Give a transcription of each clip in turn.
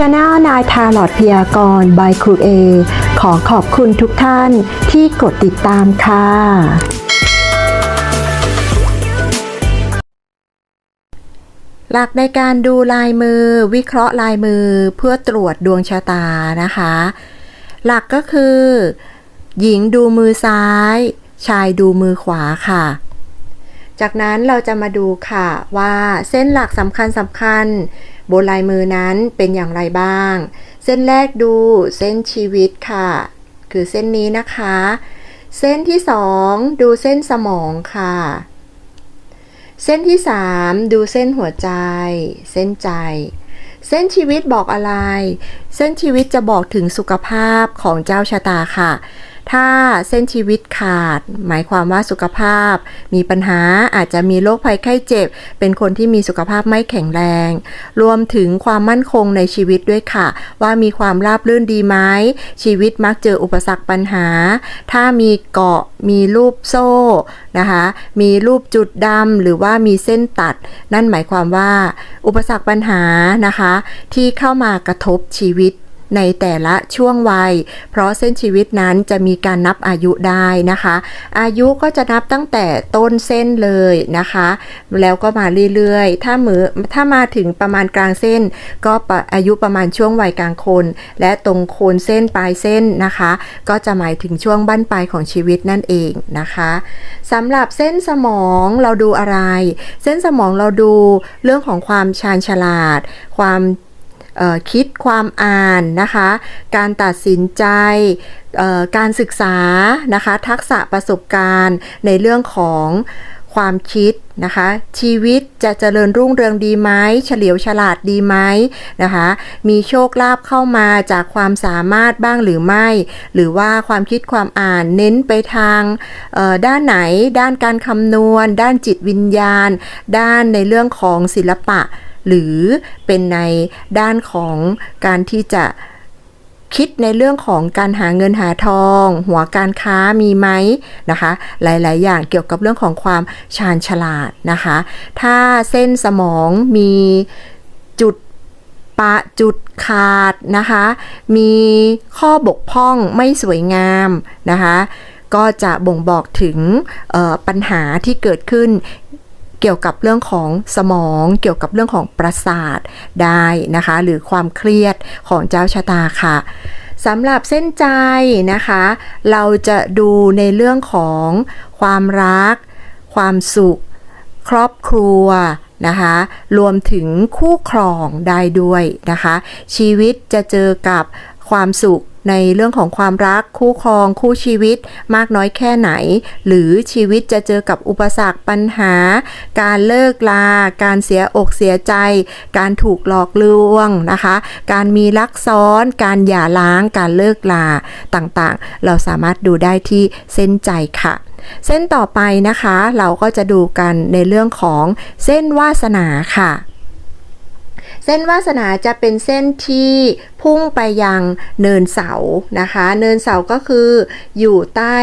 Channel นายทาลอดพยากรณ์บายครูเอขอขอบคุณทุกท่านที่กดติดตามค่ะ หลักในการดูลายมือ วิเคราะห์ลายมือเพื่อตรวจดวงชะตานะคะ หลักก็คือ หญิงดูมือซ้าย ชายดูมือขวาค่ะจากนั้นเราจะมาดูค่ะว่าเส้นหลักสำคัญสำคัญ บนลายมือนั้นเป็นอย่างไรบ้าง เส้นแรกดูเส้นชีวิตค่ะ คือเส้นนี้นะคะ เส้นที่สองดูเส้นสมองค่ะ เส้นที่3ดูเส้นหัวใจ เส้นใจเส้นชีวิตบอกอะไร เส้นชีวิตจะบอกถึงสุขภาพของเจ้าชะตาค่ะ ถ้าเส้นชีวิตขาด หมายความว่าสุขภาพ มีปัญหาอาจจะมีโรคภัยไข้เจ็บ เป็นคนที่มีสุขภาพไม่แข็งแรง รวมถึงความมั่นคงในชีวิตด้วยค่ะ ว่ามีความราบรื่นดีไหมชีวิตมักเจออุปสรรคปัญหา ถ้ามีเกาะมีรูปโซ่นะคะมีรูปจุดดำหรือว่ามีเส้นตัด นั่นหมายความว่า อุปสรรคปัญหานะคะ ที่เข้ามากระทบชีวิต ในแต่ละช่วงวัย เพราะเส้นชีวิตนั้นจะมีการนับอายุได้นะคะ อายุก็จะนับตั้งแต่ต้นเส้นเลยนะคะ แล้วก็มาเรื่อยๆ ถ้ามือถ้ามาถึงประมาณกลางเส้น ก็อายุประมาณช่วงวัยกลางคน และตรงโคนเส้นปลายเส้นนะคะ ก็จะหมายถึงช่วงบั้นปลายของชีวิตนั่นเองนะคะสำหรับเส้นสมองเราดูอะไร เส้นสมองเราดูเรื่องของความชาญฉลาด ความ คิดความอ่านนะคะ การตัดสินใจการศึกษานะคะ ทักษะประสบการณ์ในเรื่องของความคิดนะคะ ชีวิตจะเจริญรุ่งเรืองดีไหมเฉลียวฉลาดดีไหมนะคะ มีโชคลาภเข้ามาจากความสามารถบ้างหรือไม่ หรือว่าความคิดความอ่านเน้นไปทางด้านไหน ด้านการคำนวณ ด้านจิตวิญญาณ ด้านในเรื่องของศิลปะ หรือเป็นในด้านของการที่จะคิดในเรื่องของการหาเงินหาทอง หัวการค้ามีไหมนะคะ หลาย ๆ อย่างเกี่ยวกับเรื่องของความชาญฉลาดนะคะ ถ้าเส้นสมองมีจุดปะจุดขาดนะคะ มีข้อบกพร่องไม่สวยงามนะคะ ก็จะบ่งบอกถึงปัญหาที่เกิดขึ้น เกี่ยวกับเรื่องของสมอง เกี่ยวกับเรื่องของประสาทได้นะคะ หรือความเครียดของเจ้าชะตาค่ะสำหรับเส้นใจนะคะ เราจะดูในเรื่องของความรัก ความสุข ครอบครัวนะคะ รวมถึงคู่ครองได้ด้วยนะคะ ชีวิตจะเจอกับความสุข ในเรื่องของความรักคู่ครอง คู่ชีวิตมากน้อยแค่ไหน หรือชีวิตจะเจอกับอุปสรรคปัญหา การเลิกลา การเสียอกเสียใจ การถูกหลอกลวงนะคะ การมีรักซ้อน การหย่าร้าง การเลิกลาต่างๆ เราสามารถดูได้ที่เส้นใจค่ะเส้นต่อไปนะคะ เราก็จะดูกันในเรื่องของเส้นวาสนาค่ะ เส้นวาสนาจะเป็นเส้นที่พุ่งไปยังเนินเสานะคะ เนินเสาก็คืออยู่ใต้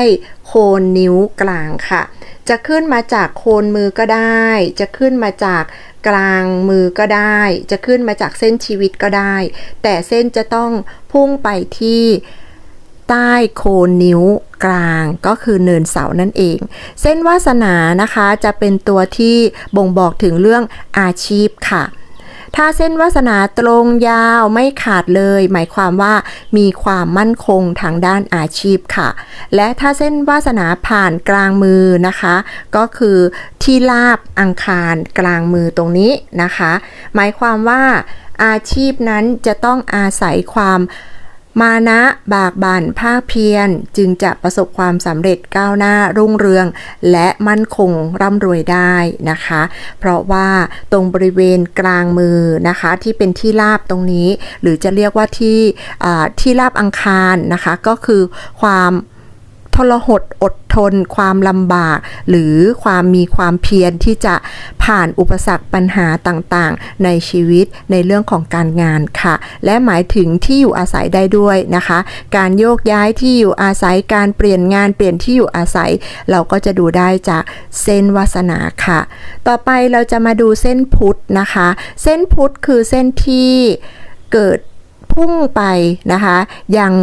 โคนนิ้วกลางค่ะ จะขึ้นมาจากโคนมือก็ได้ จะขึ้นมาจากกลางมือก็ได้ จะขึ้นมาจากเส้นชีวิตก็ได้ แต่เส้นจะต้องพุ่งไปที่ใต้โคนนิ้วกลางก็คือเนินเสานั่นเอง เส้นวาสนานะคะจะเป็นตัวที่บ่งบอกถึงเรื่องอาชีพค่ะ ถ้าเส้นวาสนาตรงยาวไม่ขาดเลย หมายความว่ามีความมั่นคงทางด้านอาชีพค่ะ และถ้าเส้นวาสนาผ่านกลางมือนะคะ ก็คือที่ลาบอังคารกลางมือตรงนี้นะคะ หมายความว่าอาชีพนั้นจะต้องอาศัยความ มานะบากบั่นภาคเพียรจึงจะประสบความสำเร็จก้าวหน้ารุ่งเรือง และมั่นคงร่ำรวยได้นะคะ เพราะว่าตรงบริเวณกลางมือนะคะ ที่เป็นที่ราบตรงนี้ หรือจะเรียกว่าที่ที่ราบอังคารนะคะ ก็คือความ ทรหดอดทน ความลำบาก หรือความมีความเพียรที่จะผ่านอุปสรรคปัญหาต่างๆ ในชีวิตในเรื่องของการงานค่ะ และหมายถึงที่อยู่อาศัยได้ด้วยนะคะ การโยกย้ายที่อยู่อาศัยการเปลี่ยนงานเปลี่ยนที่อยู่อาศัย เราก็จะดูได้จากเส้นวาสนาค่ะ ต่อไปเราจะมาดูเส้นพุทธนะคะ เส้นพุทธคือเส้นที่เกิด พุ่งไปนะคะ ยัง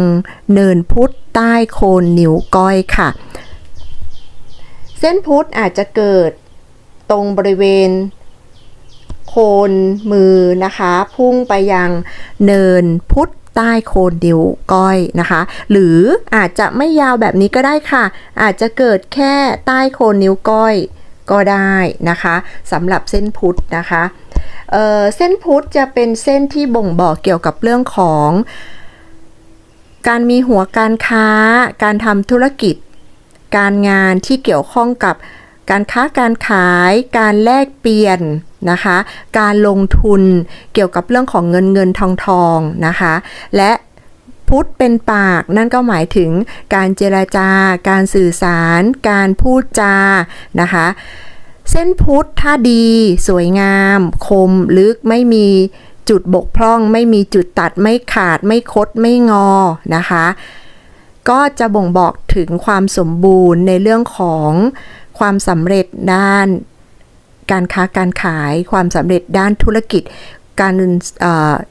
เนินพุทธใต้โคนนิ้วก้อยค่ะ เส้นพุทธอาจจะเกิดตรงบริเวณโคนมือนะคะ พุ่งไปยังเนินพุทธใต้โคนนิ้วก้อยนะคะ หรืออาจจะไม่ยาวแบบนี้ก็ได้ค่ะ อาจจะเกิดแค่ใต้โคนนิ้วก้อยก็ได้นะคะสำหรับเส้นพุทธนะคะ เเส้นพุธจะเป็นเส้นที่บ่งบอกเกี่ยวกับเรื่องของ การมีหัวการค้า การทำธุรกิจ การงานที่เกี่ยวข้องกับการค้าการขาย การแลกเปลี่ยนนะคะ การลงทุนเกี่ยวกับเรื่องของเงินเงินทองทองนะคะ และพุทธเป็นปากนั่นก็หมายถึงการเจรจาการสื่อสาร การพูดจานะคะ เส้นพุทธถ้าดี สวยงาม คมลึกไม่มีจุดบกพร่อง ไม่มีจุดตัดไม่ขาดไม่คดไม่งอนะคะ ก็จะบ่งบอกถึงความสมบูรณ์ในเรื่องของความสำเร็จด้านการค้าการขายความสำเร็จด้านธุรกิจ การ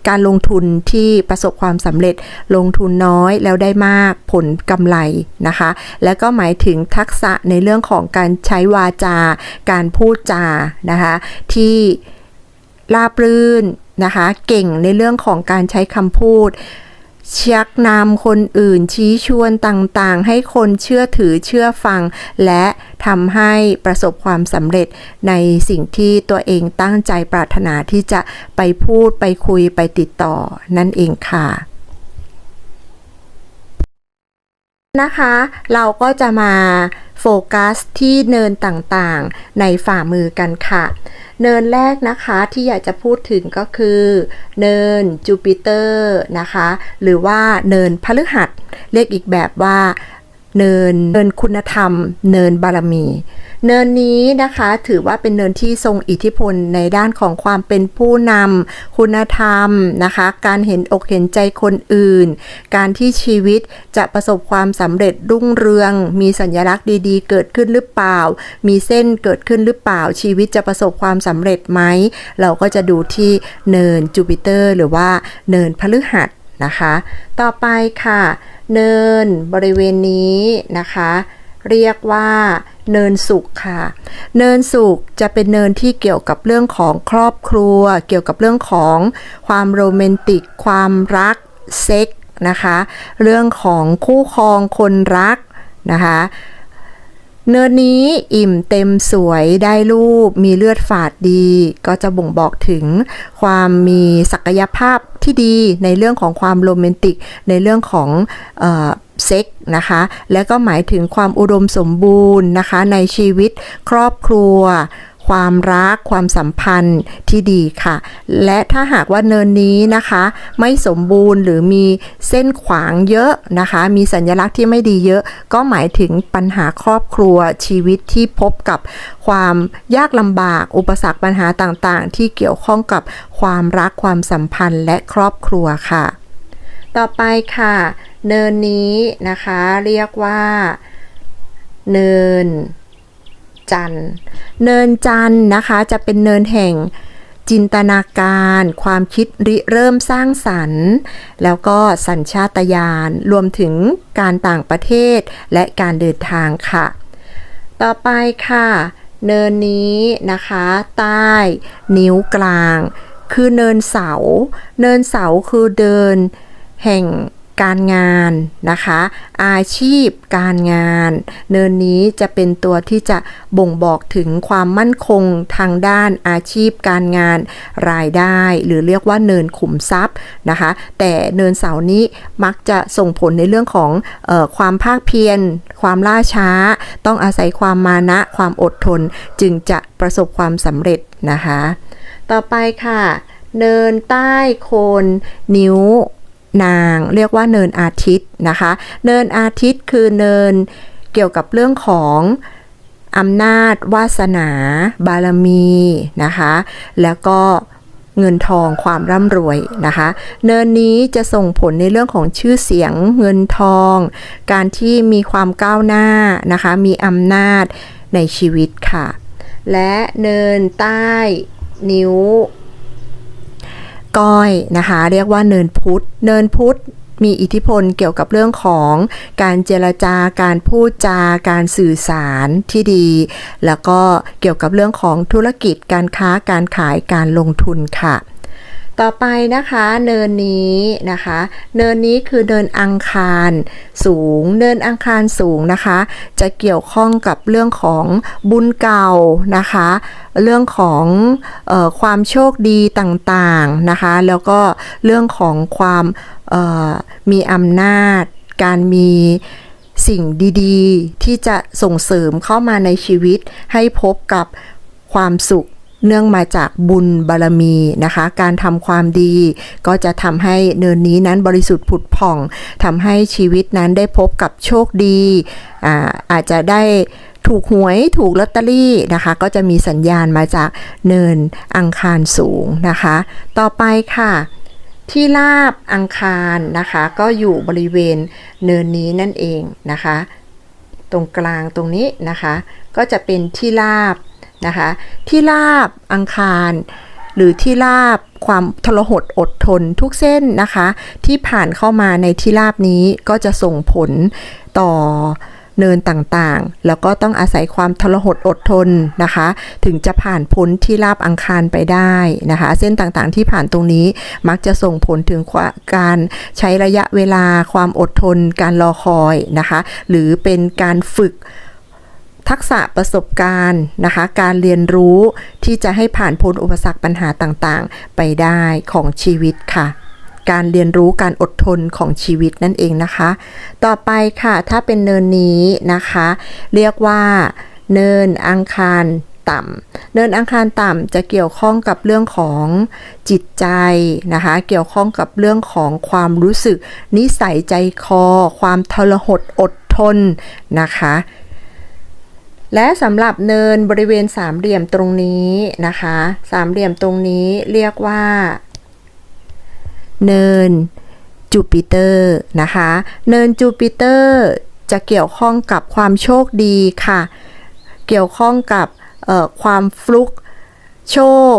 การลงทุนที่ประสบความสำเร็จลงทุนน้อยแล้วได้มากผลกำไรนะคะ แล้วก็หมายถึงทักษะในเรื่องของการใช้วาจา การพูดจานะคะที่ราบรื่นนะคะ เก่งในเรื่องของการใช้คำพูด ชักนำคนอื่นชี้ชวนต่างๆ ให้คนเชื่อถือเชื่อฟัง และทำให้ประสบความสำเร็จในสิ่งที่ตัวเองตั้งใจปรารถนาที่จะไปพูดไปคุยไปติดต่อนั่นเองค่ะนะคะ เราก็จะมา โฟกัสที่เนินต่างๆ ในฝ่ามือกันค่ะ เนินแรกนะคะที่อยากจะพูดถึงก็คือ เนินจูปิเตอร์นะคะ หรือว่าเนินพฤหัส เรียกอีกแบบว่า เนินเนินคุณธรรม เนินบารมี เนินนี้นะคะถือว่าเป็นเนินที่ทรงอิทธิพลในด้านของความเป็นผู้นำคุณธรรมนะคะ การเห็นอกเห็นใจคนอื่น การที่ชีวิตจะประสบความสำเร็จรุ่งเรือง มีสัญลักษณ์ดีๆ เกิดขึ้นหรือเปล่า มีเส้นเกิดขึ้นหรือเปล่า ชีวิตจะประสบความสำเร็จไหม เราก็จะดูที่เนินจูปิเตอร์ หรือว่าเนินพฤหัส นะคะ ต่อไปค่ะ เนินบริเวณนี้นะคะ เรียกว่าเนินสุขค่ะ เนินสุขจะเป็นเนินที่เกี่ยวกับเรื่องของครอบครัว เกี่ยวกับเรื่องของความโรแมนติก ความรักเซ็กนะคะ เรื่องของคู่ครองคนรักนะคะ เนินนี้อิ่มเต็มสวยได้รูปมีเลือดฝาดดี ก็จะบ่งบอกถึงความมีศักยภาพที่ดีในเรื่องของความโรแมนติก ในเรื่องของเออเซ็กนะคะ และก็หมายถึงความอุดมสมบูรณ์นะคะ ในชีวิตครอบครัว ความรักความสัมพันธ์ที่ดีค่ะ และถ้าหากว่าเนินนี้นะคะ ไม่สมบูรณ์หรือมีเส้นขวางเยอะนะคะ มีสัญลักษณ์ที่ไม่ดีเยอะ ก็หมายถึงปัญหาครอบครัวชีวิตที่พบกับความยากลำบากอุปสรรคปัญหาต่างๆ ที่เกี่ยวข้องกับความรักความสัมพันธ์และครอบครัวค่ะ ต่อไปค่ะ เนินนี้นะคะเรียกว่า เนิน จันทร์ เนินจันทร์นะคะจะเป็นเนินแห่งจินตนาการ ความคิดริเริ่มสร้างสรรค์ แล้วก็สัญชาตญาณรวมถึงการต่างประเทศและการเดินทางค่ะ ต่อไปค่ะ เนินนี้นะคะ ใต้ นิ้วกลาง คือเนินเสา เนินเสาคือเดิน แห่ง การงานนะคะ อาชีพการงาน เนินนี้จะเป็นตัวที่จะบ่งบอกถึงความมั่นคงทางด้านอาชีพการงานรายได้ หรือเรียกว่าเนินขุมทรัพย์นะคะ แต่เนินเสานี้มักจะส่งผลในเรื่องของเออความภาคเพียรความล่าช้า ต้องอาศัยความมานะความอดทนจึงจะประสบความสำเร็จนะคะ ต่อไปค่ะ เนินใต้โคนนิ้ว นางเรียกว่าเนินอาทิตย์นะคะ เนินอาทิตย์คือเนินเกี่ยวกับเรื่องของอำนาจ วาสนา บารมีนะคะ แล้วก็เงินทองความร่ำรวยนะคะ เนินนี้จะส่งผลในเรื่องของชื่อเสียงเงินทอง การที่มีความก้าวหน้านะคะ มีอำนาจในชีวิตค่ะ และเนินใต้นิ้ว ก้อยนะคะ เรียกว่าเนินพุทธเนินพุทธมีอิทธิพลเกี่ยวกับเรื่องของการเจรจาการพูดจาการสื่อสารที่ดี แล้วก็เกี่ยวกับเรื่องของธุรกิจการค้าการขายการลงทุนค่ะ ต่อไปนะคะเนินนี้นะคะ เนินนี้คือเนินอังคารสูง เนินอังคารสูงนะคะ จะเกี่ยวข้องกับเรื่องของบุญเก่านะคะ เรื่องของออความโชคดีต่างๆนะคะ แล้วก็เรื่องของความมีอำนาจ การมีสิ่งดีๆ ที่จะส่งเสริมเข้ามาในชีวิตให้พบกับความสุข เนื่องมาจากบุญบารมีนะคะ การทำความดี ก็จะทำให้เนินนี้นั้นบริสุทธิ์ผุดผ่องทำให้ชีวิตนั้นได้พบกับโชคดีอาอาจจะได้ถูกหวยถูกลอตเตอรี่นะคะ ก็จะมีสัญญาณมาจากเนินอังคารสูงนะคะ ต่อไปค่ะที่ลาบอังคารนะคะ ก็อยู่บริเวณเนินนี้นั่นเองนะคะ ตรงกลางตรงนี้นะคะ ก็จะเป็นที่ลาบ นะคะ ที่ลาบอังคาร หรือที่ลาบความทรหดอดทนทุกเส้นนะคะ ที่ผ่านเข้ามาในที่ลาบนี้ก็จะส่งผลต่อเนินต่างๆ แล้วก็ต้องอาศัยความทรหดอดทนนะคะ ถึงจะผ่านพ้นที่ลาบอังคารไปได้นะคะ เส้นต่างๆที่ผ่านตรงนี้มักจะส่งผลถึงการใช้ระยะเวลาความอดทน การรอคอยนะคะ หรือเป็นการฝึก ทักษะประสบการณ์นะคะ การเรียนรู้ที่จะให้ผ่านพ้นอุปสรรคปัญหาต่างๆ ไปได้ของชีวิตค่ะ การเรียนรู้การอดทนของชีวิตนั่นเองนะคะ ต่อไปค่ะถ้าเป็นเนินนี้นะคะ เรียกว่าเนินอังคารต่ำเนินอังคารต่ำจะเกี่ยวข้องกับเรื่องของจิตใจนะคะ เกี่ยวข้องกับเรื่องของความรู้สึก นิสัยใจคอ ความทรหดอดทนนะคะ และสำหรับเนินบริเวณสามเหลี่ยมตรงนี้นะคะ สามเหลี่ยมตรงนี้เรียกว่า เนินจูปิเตอร์นะคะ เนินจูปิเตอร์จะเกี่ยวข้องกับความโชคดีค่ะ เกี่ยวข้องกับความฟลุกโชค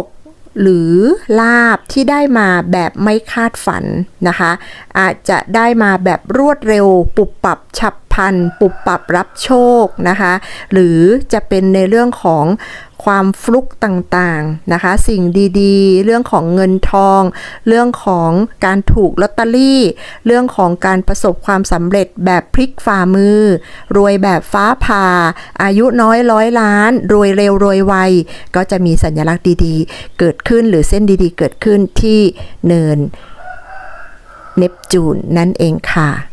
หรือลาบที่ได้มาแบบไม่คาดฝันนะคะ อาจจะได้มาแบบรวดเร็ว ปุบปับฉับพลัน ปุบปับรับโชคนะคะ หรือจะเป็นในเรื่องของ ความฟลุกต่างๆนะคะ สิ่งดีๆ เรื่องของเงินทอง เรื่องของการถูกลอตเตอรี่ เรื่องของการประสบความสำเร็จแบบพลิกฝ่ามือ รวยแบบฟ้าผ่า อายุน้อยร้อยล้าน รวยเร็วรวยไว ก็จะมีสัญลักษณ์ดีๆ เกิดขึ้นหรือเส้นดีๆ เกิดขึ้นที่เนินเนปจูนนั่นเองค่ะ